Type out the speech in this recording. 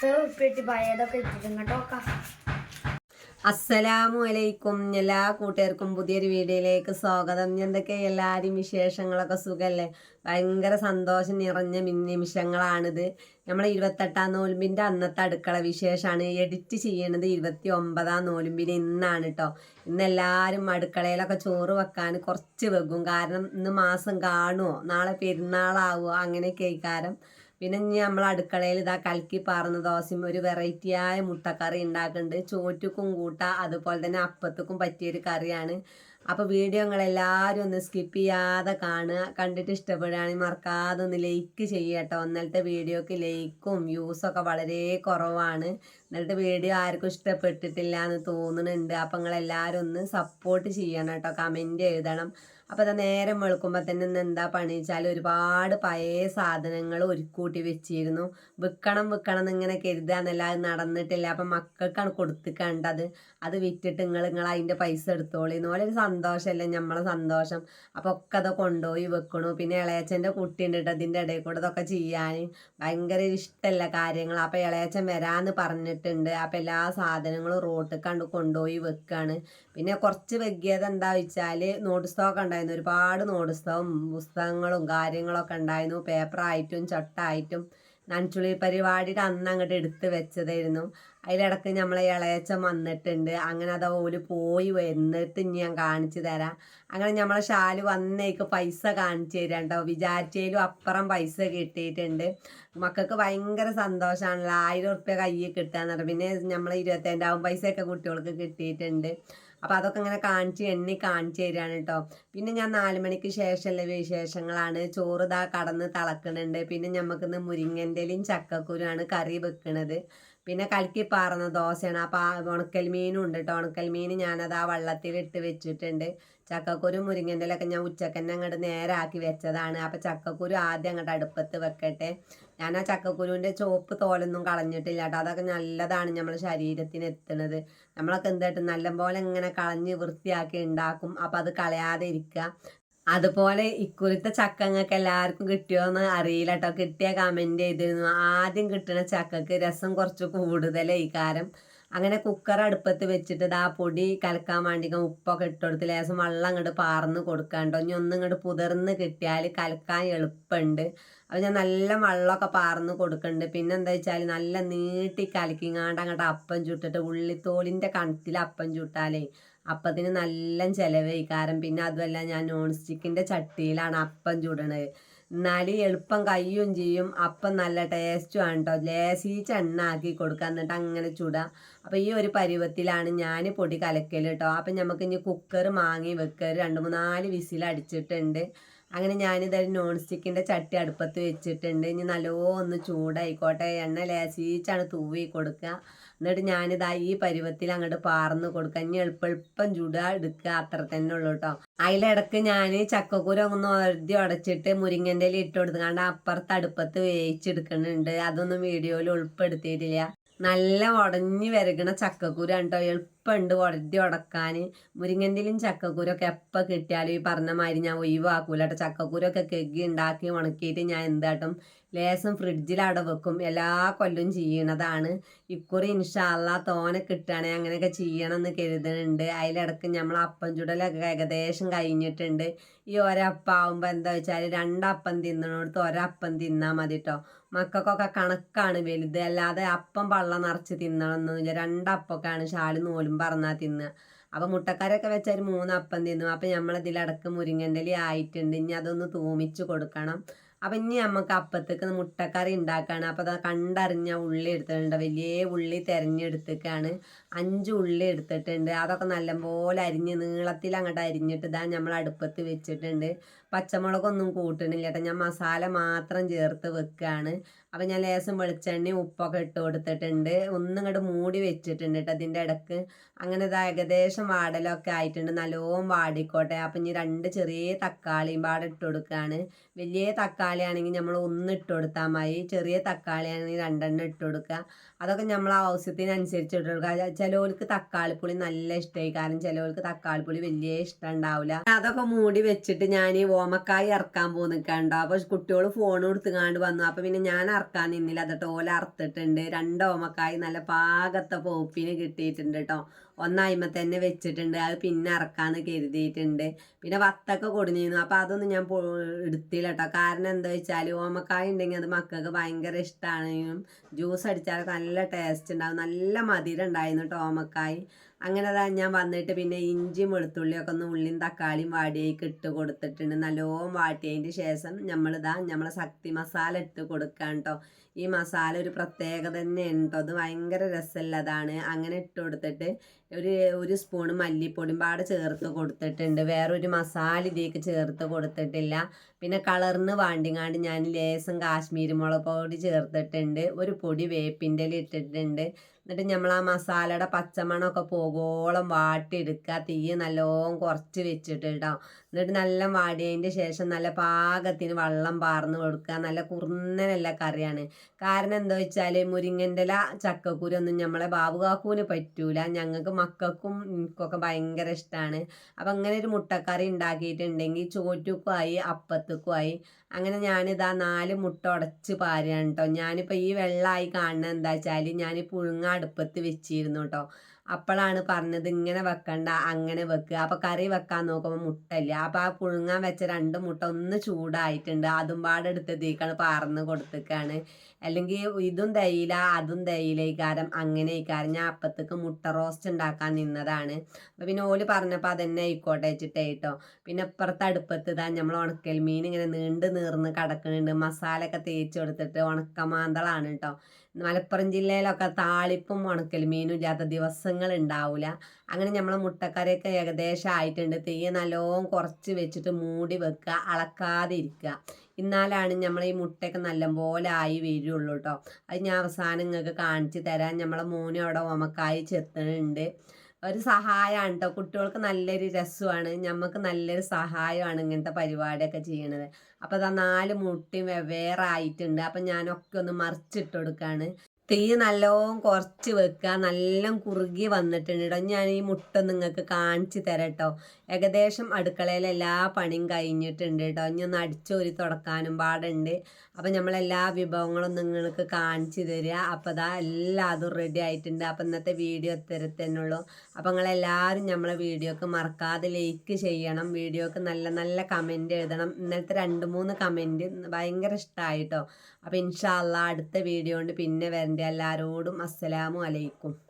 ഉപ്പിട്ട് അസ്സലാമു അലൈക്കും എല്ലാ കൂട്ടുകാർക്കും പുതിയൊരു വീഡിയോയിലേക്ക് സ്വാഗതം. എന്തൊക്കെ എല്ലാവരും വിശേഷങ്ങളൊക്കെ സുഖല്ലേ? ഭയങ്കര സന്തോഷം നിറഞ്ഞ നിമിഷങ്ങളാണിത്. നമ്മളെ ഇരുപത്തെട്ടാം നോലുമ്പിന്റെ അന്നത്തെ അടുക്കള വിശേഷമാണ്. എഡിറ്റ് ചെയ്യണത് ഇരുപത്തി ഒമ്പതാം നോലുമ്പിന് ഇന്നാണ് കേട്ടോ ഇന്ന് എല്ലാവരും അടുക്കളയിലൊക്കെ ചോറ് വെക്കാൻ കുറച്ച് വെക്കും. കാരണം ഇന്ന് മാസം കാണുമോ നാളെ പെരുന്നാളാവുമോ അങ്ങനെയൊക്കെ കാരണം പിന്നെ ഇനി നമ്മൾ അടുക്കളയിൽ ഇതാ കലക്കി പാർന്ന ദോശയും ഒരു വെറൈറ്റിയായ മുട്ടക്കറി ഉണ്ടാക്കുന്നുണ്ട്. ചോറ്റുക്കും കൂട്ട അതുപോലെ തന്നെ അപ്പത്തുക്കും പറ്റിയൊരു കറിയാണ്. അപ്പോൾ വീഡിയോ നിങ്ങളെല്ലാവരും ഒന്ന് സ്കിപ്പ് ചെയ്യാതെ കാണുക. കണ്ടിട്ട് ഇഷ്ടപ്പെടുകയാണെങ്കിൽ മറക്കാതെ ഒന്ന് ലൈക്ക് ചെയ്യട്ടോ കേട്ടോ. ഇന്നലത്തെ വീഡിയോക്ക് ലൈക്കും വ്യൂസൊക്കെ വളരെ കുറവാണ്. ഇന്നലത്തെ വീഡിയോ ആർക്കും ഇഷ്ടപ്പെട്ടിട്ടില്ല എന്ന് തോന്നുന്നുണ്ട്. അപ്പോൾ നിങ്ങളെല്ലാവരും ഒന്ന് സപ്പോർട്ട് ചെയ്യണം കേട്ടോ. കമന്റ് എഴുതണം. അപ്പോൾ അത് നേരം വെളുക്കുമ്പോൾ തന്നെ ഇന്ന് എന്താ പണി വെച്ചാൽ ഒരുപാട് പഴയ സാധനങ്ങൾ ഒരുക്കൂട്ടി വെച്ചിരുന്നു. വിൽക്കണം വിൽക്കണം എന്നിങ്ങനെ കരുതാന്നല്ല. അത് നടന്നിട്ടില്ല. അപ്പം മക്കൾക്കാണ് കൊടുത്തിക്കേണ്ടത്. അത് വിറ്റിട്ട് നിങ്ങൾ നിങ്ങൾ അതിന്റെ പൈസ എടുത്തോളി. ഒരു സന്തോഷമല്ലേ നമ്മളെ സന്തോഷം. അപ്പോൾ ഒക്കെ അത് കൊണ്ടുപോയി വെക്കണു. പിന്നെ ഇളയച്ചന്റെ കുട്ടി. ഉണ്ട് കേട്ടോ ഇടയിൽ കൂടെ ഇതൊക്കെ ചെയ്യാൻ. ഭയങ്കര ഇഷ്ടമല്ല കാര്യങ്ങൾ അപ്പോൾ ഇളയച്ചൻ വരാമെന്ന് പറഞ്ഞിട്ടുണ്ട് അപ്പം എല്ലാ സാധനങ്ങളും റോട്ടിൽ കണ്ട് കൊണ്ടുപോയി വെക്കുകയാണ് പിന്നെ കുറച്ച് വൈകിയത് എന്താ വെച്ചാൽ നോട്ട് സ്റ്റോക്ക് ഉണ്ടായിരുന്നു. ഒരുപാട് നോട്ട് സ്റ്റോക്കും പുസ്തകങ്ങളും കാര്യങ്ങളൊക്കെ ഉണ്ടായിരുന്നു. പേപ്പറായിട്ടും ചട്ടായിട്ടും നനച്ചുളി പരിപാടിയുടെ അന്ന് അങ്ങോട്ട് എടുത്ത് വെച്ചതായിരുന്നു. അതിലിടക്ക് നമ്മളെ ഇളയച്ചൻ വന്നിട്ടുണ്ട്. അങ്ങനെ അത് ഓൽ പോയി. വന്നിട്ട് ഞാൻ കാണിച്ചു തരാം. അങ്ങനെ നമ്മളെ ഷാൽ വന്നേക്ക് പൈസ കാണിച്ചു തരാം കേട്ടോ വിചാരിച്ചതിലും അപ്പുറം പൈസ കിട്ടിയിട്ടുണ്ട്. മക്കൾക്ക് ഭയങ്കര സന്തോഷമാണല്ലോ ആയിരം ഉറുപ്പ്യ കയ്യിൽ കിട്ടുക എന്ന് പറഞ്ഞു പിന്നെ നമ്മളെ ഇരുപത്തഞ്ചാവും പൈസയൊക്കെ കുട്ടികൾക്ക് കിട്ടിയിട്ടുണ്ട്. അപ്പോൾ അതൊക്കെ ഇങ്ങനെ കാണിച്ച് എണ്ണി കാണിച്ചു തരികയാണ് കേട്ടോ പിന്നെ ഞാൻ നാല് മണിക്ക് ശേഷമുള്ള വിശേഷങ്ങളാണ്. ചോറ് ഇതാ കടന്ന് തിളക്കണുണ്ട്. പിന്നെ നമുക്കിന്ന് മുരിങ്ങന്റെലും ചക്കക്കുരുമാണ് കറി വെക്കണത്. പിന്നെ കലക്കി പാറുന്ന ദോശയാണ്. അപ്പോൾ ഉണക്കൽ മീനും ഉണ്ട് കേട്ടോ ഉണക്കൽ മീൻ ഞാനത് ആ വെള്ളത്തിലിട്ട് വെച്ചിട്ടുണ്ട്. ചക്കക്കുരു മുരിങ്ങന്റെലൊക്കെ ഞാൻ ഉച്ചക്കന്നെ അങ്ങോട്ട് നേരാക്കി വെച്ചതാണ്. അപ്പോൾ ചക്കക്കുരു ആദ്യം അങ്ങോട്ട് അടുപ്പത്ത് വെക്കട്ടെ. ഞാൻ ആ ചക്കക്കുരുവിന്റെ ചോപ്പ് തോലൊന്നും കളഞ്ഞിട്ടില്ല കേട്ടോ അതൊക്കെ നല്ലതാണ് നമ്മുടെ ശരീരത്തിന് എത്തുന്നത്. നമ്മളൊക്കെ എന്തായിട്ട് നല്ലപോലെ ഇങ്ങനെ കളഞ്ഞ് വൃത്തിയാക്കി ഉണ്ടാക്കും. അപ്പോൾ അത് കളയാതെ ഇരിക്കുക. അതുപോലെ ഇക്കുറിത്തെ ചക്കങ്ങൾക്ക് എല്ലാവർക്കും കിട്ടിയോ എന്ന് അറിയില്ല കേട്ടോ കിട്ടിയ കമന്റ് ചെയ്തിരുന്നു. ആദ്യം കിട്ടുന്ന ചക്കക്ക് രസം കുറച്ച് കൂടുതലായി കാരം. അങ്ങനെ കുക്കർ അടുപ്പത്ത് വെച്ചിട്ട് ആ പൊടി കലക്കാൻ വേണ്ടി ഉപ്പൊക്കെ ഇട്ടുകൊടുത്ത് ലേശം വെള്ളം അങ്ങോട്ട് പാർന്ന് കൊടുക്കാണ്ടോ. ഇനി ഒന്നും ഇങ്ങോട്ട് പുതിർന്ന് കിട്ടിയാൽ കലക്കാൻ എളുപ്പമുണ്ട് അപ്പോൾ ഞാൻ നല്ല വെള്ളമൊക്കെ പാർന്ന് കൊടുക്കുന്നുണ്ട് പിന്നെ എന്താ വെച്ചാൽ നല്ല നീട്ടി കലക്കിങ്ങാണ്ട് അങ്ങോട്ട് അപ്പം ചുട്ടിട്ട് ഉള്ളിത്തോലിന്റെ കണത്തിൽ അപ്പം ചുട്ടാലേ അപ്പത്തിന് നല്ല ചിലവ് കാരണം പിന്നെ അതുമല്ല ഞാൻ നോൺ സ്റ്റിക്കിന്റെ ചട്ടിയിലാണ് അപ്പം ചൂടണത്. എന്നാലും എളുപ്പം കയ്യും ചെയ്യും. അപ്പം നല്ല ടേസ്റ്റും ആണ് കേട്ടോ ലേസീച്ച് എണ്ണ ആക്കി കൊടുക്കുക എന്നിട്ട് അങ്ങനെ ചുടാം. അപ്പോൾ ഈ ഒരു പരുവത്തിലാണ് ഞാൻ പൊടി കലക്കൽ കേട്ടോ അപ്പം നമുക്ക് ഇനി കുക്കർ മാങ്ങി വെക്കുക രണ്ട് മൂന്നാൽ വിസിൽ അടിച്ചിട്ടുണ്ട്. അങ്ങനെ ഞാനിത് നോൺ സ്റ്റിക്കിന്റെ ചട്ടി അടുപ്പത്ത് വെച്ചിട്ടുണ്ട്. ഇനി നല്ലോ ഒന്ന് ചൂടായിക്കോട്ടെ. എണ്ണ ലേസീച്ചാണ് തൂവി കൊടുക്കുക എന്നിട്ട് ഞാനിതാ ഈ പരുവത്തിൽ അങ്ങോട്ട് പാർന്ന് കൊടുക്കുക. ഇനി എളുപ്പം എളുപ്പം ചുടുക എടുക്കുക. അത്ര തന്നെ ഉള്ളൂ കേട്ടോ അതിലിടക്ക് ഞാൻ ചക്കക്കൂര ഒന്ന് ഒരതി ഉടച്ചിട്ട് മുരിങ്ങന്റെ ഇട്ട് കൊടുത്തുകൊണ്ട് അപ്പുറത്ത് അടുപ്പത്ത് വേവിച്ചെടുക്കുന്നുണ്ട്. അതൊന്നും വീഡിയോയിൽ ഉൾപ്പെടുത്തിയിട്ടില്ല. നല്ല ഉടഞ്ഞു വരകണ ചക്കക്കൂര കേട്ടോ എളുപ്പമുണ്ട് ഉടതി ഉടക്കാൻ മുരിങ്ങന്തിലും ചക്കക്കൂരൊക്കെ എപ്പോൾ കിട്ടിയാലും ഈ പറഞ്ഞ മാതിരി ഞാൻ ഒഴിവാക്കൂല കേട്ടോ ചക്കക്കൂരൊക്കെ കെഗി ഉണ്ടാക്കി ഉണക്കിയിട്ട് ഞാൻ എന്താട്ടും ലേസം ഫ്രിഡ്ജിൽ അവിടെ വെക്കും. എല്ലാ കൊല്ലവും ചെയ്യണതാണ്. ഇക്കുറി ഇൻഷാല്ല തോനെ കിട്ടുകയാണെങ്കിൽ അങ്ങനെയൊക്കെ ചെയ്യണം എന്ന് കരുതുന്നുണ്ട് അതിലിടക്ക് നമ്മൾ അപ്പം ചുടലൊക്കെ ഏകദേശം കഴിഞ്ഞിട്ടുണ്ട്. ഈ ഒരപ്പം ആവുമ്പോൾ എന്താ വെച്ചാൽ രണ്ടപ്പം തിന്നണോടത്ത് ഒരപ്പം തിന്നാൽ മതി കേട്ടോ മക്കൾക്കൊക്കെ കണക്കാണ് വലുത്. അല്ലാതെ അപ്പം പള്ള നിറച്ച് തിന്നണമെന്ന് രണ്ടപ്പൊക്കെയാണ് ഷാൽ നൂലും പറന്നാൽ തിന്നുക അപ്പം മുട്ടക്കാരൊക്കെ വെച്ചാൽ മൂന്നപ്പം തിന്നും. അപ്പം നമ്മളതിലടക്ക് മുരിങ്ങന്റെ ആയിട്ടുണ്ട്. ഇനി അതൊന്ന് തൂമിച്ച് കൊടുക്കണം. അപ്പം ഇനി നമുക്ക് അപ്പത്തേക്ക് മുട്ടക്കറി ഉണ്ടാക്കുകയാണ് അപ്പം അത് കണ്ടറിഞ്ഞ ഉള്ളി എടുത്തിട്ടുണ്ട്. വലിയ ഉള്ളി തിരഞ്ഞെടുത്തേക്കാണ്. അഞ്ച് ഉള്ളി എടുത്തിട്ടുണ്ട്. അതൊക്കെ നല്ലപോലെ അരിഞ്ഞ് നീളത്തിൽ അങ്ങോട്ട് അരിഞ്ഞിട്ട് ഇതാ നമ്മൾ അടുപ്പത്ത് വെച്ചിട്ടുണ്ട്. പച്ചമുളകൊന്നും കൂട്ടണില്ല കേട്ടോ ഞാൻ മസാല മാത്രം ചേർത്ത് വെക്കുകയാണ് അപ്പം ഞാൻ ലേശം വെളിച്ചെണ്ണയും ഉപ്പൊക്കെ ഇട്ട് കൊടുത്തിട്ടുണ്ട്. ഒന്നും ഇങ്ങോട്ട് മൂടി വെച്ചിട്ടുണ്ട് കേട്ടോ അതിന്റെ ഇടയ്ക്ക് അങ്ങനെ ഇത് ഏകദേശം വാടലൊക്കെ ആയിട്ടുണ്ട്. നല്ലോം വാടിക്കോട്ടെ. അപ്പം ഇനി രണ്ട് ചെറിയ തക്കാളിയും പാടെ ഇട്ട് കൊടുക്കുകയാണ് വലിയ തക്കാളി ആണെങ്കിൽ നമ്മൾ ഒന്ന് ഇട്ട് കൊടുത്താൽ മതി. ചെറിയ തക്കാളി ആണെങ്കിൽ രണ്ടെണ്ണം ഇട്ട് കൊടുക്കുക. അതൊക്കെ നമ്മൾ ആവശ്യത്തിനനുസരിച്ച് ഇട്ട് കൊടുക്കുക. ചിലവർക്ക് തക്കാളിപ്പുളി നല്ല ഇഷ്ടമായി കാരണം ചിലവർക്ക് തക്കാളിപ്പുളി വലിയ ഇഷ്ടം ഉണ്ടാവില്ല അതൊക്കെ മൂടി വെച്ചിട്ട് ഞാൻ ഈ ഓമക്കായി ഇറക്കാൻ പോ നിൽക്കണ്ടോ അപ്പോൾ കുട്ടികൾ ഫോൺ കൊടുത്തുകാണ്ട് വന്നു. അപ്പോൾ പിന്നെ ഞാൻ ഇറക്കാൻ നിന്നില്ല. അതിട്ട് ഓല അറുത്തിട്ടുണ്ട്. രണ്ട് ഓമക്കായി നല്ല പാകത്തെ പോപ്പിന് കിട്ടിയിട്ടുണ്ട് കേട്ടോ ഒന്നായ്മ തന്നെ വെച്ചിട്ടുണ്ട്. അത് പിന്നെ അറക്കാന്ന് കരുതിയിട്ടുണ്ട്. പിന്നെ വത്തൊക്കെ കൊടുന്നിരുന്നു. അപ്പോൾ അതൊന്നും ഞാൻ എടുത്തില്ല കേട്ടോ കാരണം എന്താ വെച്ചാൽ ഓമക്കായ ഉണ്ടെങ്കിൽ അത് മക്കൾക്ക് ഭയങ്കര ഇഷ്ടമാണ് ജ്യൂസ് അടിച്ചാൽ നല്ല ടേസ്റ്റ് ഉണ്ടാവും. നല്ല മധുരം ഉണ്ടായിരുന്നു കേട്ടോ ഓമക്കായി. അങ്ങനെ അതാ ഞാൻ വന്നിട്ട് പിന്നെ ഇഞ്ചിയും വെളുത്തുള്ളിയൊക്കെ ഒന്ന് ഉള്ളിയും തക്കാളിയും വാടിയേക്ക് ഇട്ട് കൊടുത്തിട്ടുണ്ട്. നല്ലോണം വാട്ടിയതിന്റെ ശേഷം നമ്മളിതാ നമ്മളെ ശക്തി മസാല ഇട്ട് കൊടുക്കാൻ കേട്ടോ ഈ മസാല ഒരു പ്രത്യേകത തന്നെയാണ് കേട്ടോ അത് ഭയങ്കര രസമുള്ളതാണ്. അങ്ങനെ ഇട്ട് കൊടുത്തിട്ട് ഒരു ഒരു സ്പൂൺ മല്ലിപ്പൊടിയും പാടെ ചേർത്ത് കൊടുത്തിട്ടുണ്ട്. വേറൊരു മസാല ഇതിലേക്ക് ചേർത്ത് കൊടുത്തിട്ടില്ല. പിന്നെ കളറിന് വാണ്ടിങ്ങാണ്ട് ഞാൻ ലേസം കാശ്മീരി മുളക് പൊടി ചേർത്തിട്ടുണ്ട്. ഒരു പൊടി വേപ്പിന്റെ ഇട്ടിട്ടുണ്ട്. എന്നിട്ട് നമ്മൾ ആ മസാലയുടെ പച്ചമണമൊക്കെ പോകോളം വാട്ടിയെടുക്കുക. തീ നല്ലോണം കുറച്ച് വെച്ചിട്ട് കേട്ടോ എന്നിട്ട് നല്ല വാടിയതിന്റെ ശേഷം നല്ല പാകത്തിന് വെള്ളം പാർന്ന് കൊടുക്കുക. നല്ല കുറുന്നനല്ല കറിയാണ്. കാരണം എന്താ വെച്ചാൽ മുരിങ്ങന്റെ ഇല ചക്കക്കുരു ഒന്നും നമ്മളെ ബാബുകാക്കൂന് പറ്റൂല. ഞങ്ങൾക്ക് മക്കൾക്കും എനിക്കൊക്കെ ഭയങ്കര ഇഷ്ടമാണ് അപ്പം അങ്ങനെ ഒരു മുട്ടക്കറി ഉണ്ടാക്കിയിട്ടുണ്ടെങ്കിൽ ചോറ്റുക്കുമായി അപ്പത്തുക്കുമായി അങ്ങനെ ഞാനിതാ നാല് മുട്ട ഉടച്ച് പാരുകയാണ് കേട്ടോ ഞാനിപ്പോൾ ഈ വെള്ളമായി കാണുന്നത് എന്താ വെച്ചാൽ ഞാൻ പുഴുങ്ങ അടുപ്പത്ത് വെച്ചിരുന്നു കേട്ടോ അപ്പോഴാണ് പറഞ്ഞത് ഇങ്ങനെ വെക്കണ്ട അങ്ങനെ വെക്കുക അപ്പോൾ കറി വെക്കാൻ നോക്കുമ്പോൾ മുട്ടയില്ല? അപ്പോൾ ആ പുഴുങ്ങാൻ വെച്ച രണ്ട് മുട്ട ഒന്ന് ചൂടായിട്ടുണ്ട്. അതും പാടെ തീക്കാണ് പാർന്ന് കൊടുത്തേക്കാണ്. അല്ലെങ്കിൽ ഇതും തയ്യില അതും തയ്യില ഇക്കാരം അങ്ങനെ ഇക്കാരം ഞാൻ അപ്പത്തേക്ക് മുട്ട റോസ്റ്റ് ഉണ്ടാക്കാൻ നിന്നതാണ്. അപ്പം പിന്നെ ഓൽ പറഞ്ഞപ്പോൾ അതന്നെ ആയിക്കോട്ടെ വെച്ചിട്ടേ കേട്ടോ പിന്നെ ഇപ്പുറത്തെ അടുപ്പത്ത് ഇതാ നമ്മൾ ഉണക്കൽ മീൻ ഇങ്ങനെ നീണ്ട് നീർന്ന് കിടക്കുന്നുണ്ട് ഒക്കെ തേച്ച് കൊടുത്തിട്ട് ഉണക്കമാന്തളാണ് കേട്ടോ മലപ്പുറം ജില്ലയിലൊക്കെ താളിപ്പും ഉണക്കൽ മീനും ഇല്ലാത്ത ദിവസങ്ങൾ ഉണ്ടാവില്ല അങ്ങനെ നമ്മളെ മുട്ടക്കറിയൊക്കെ ഏകദേശം ആയിട്ടുണ്ട്. തീയ നല്ലോണം കുറച്ച് വെച്ചിട്ട് മൂടി വെക്കുക. അളക്കാതെ ഇരിക്കുക. എന്നാലാണ് നമ്മൾ ഈ മുട്ടയൊക്കെ നല്ലപോലെ ആയി വരുള്ളൂ കേട്ടോ അത് ഞാൻ അവസാനം നിങ്ങൾക്ക് കാണിച്ചു തരാം. നമ്മളെ മോനും അവിടെ ഓമക്കായി ചെത്തുന്നുണ്ട് ഒരു സഹായമാണ് കേട്ടോ കുട്ടികൾക്ക് നല്ലൊരു രസമാണ്. നമുക്ക് നല്ലൊരു സഹായമാണ് ഇങ്ങനത്തെ പരിപാടിയൊക്കെ ചെയ്യണത്. അപ്പോൾ അതാ നാല് മുട്ടയും വെവ്വേറെ ആയിട്ടുണ്ട്. അപ്പം ഞാനൊക്കെ ഒന്ന് മറിച്ചിട്ട് കൊടുക്കുകയാണ് തീ നല്ലോണം കുറച്ച് വെക്കുക നല്ല കുറുകി വന്നിട്ടുണ്ട് കേട്ടോ ഞാൻ ഈ മുട്ട നിങ്ങൾക്ക് കാണിച്ചു തരാം കേട്ടോ ഏകദേശം അടുക്കളയിലെ എല്ലാ പണിയും കഴിഞ്ഞിട്ടുണ്ട് കേട്ടോ ഇനി ഒന്ന് അടിച്ചോരി തുടക്കാനും പാടുണ്ട്. അപ്പം നമ്മളെല്ലാ വിഭവങ്ങളും നിങ്ങൾക്ക് കാണിച്ചു തരിക അപ്പം അതാ എല്ലാതും റെഡി ആയിട്ടുണ്ട്. അപ്പം ഇന്നത്തെ വീഡിയോ ഇത്തരത്തന്നുള്ളൂ അപ്പം നിങ്ങളെല്ലാവരും നമ്മളെ വീഡിയോക്ക് മറക്കാതെ ലൈക്ക് ചെയ്യണം. വീഡിയോക്ക് നല്ല നല്ല കമന്റ് എഴുതണം. ഇന്നലത്തെ രണ്ട് മൂന്ന് കമന്റ് ഭയങ്കര ഇഷ്ടമായിട്ടോ അപ്പം ഇൻഷാല്ല അടുത്ത വീഡിയോ കൊണ്ട് പിന്നെ വരണ്ട. എല്ലാവരോടും അസ്സലാമു അലൈക്കും.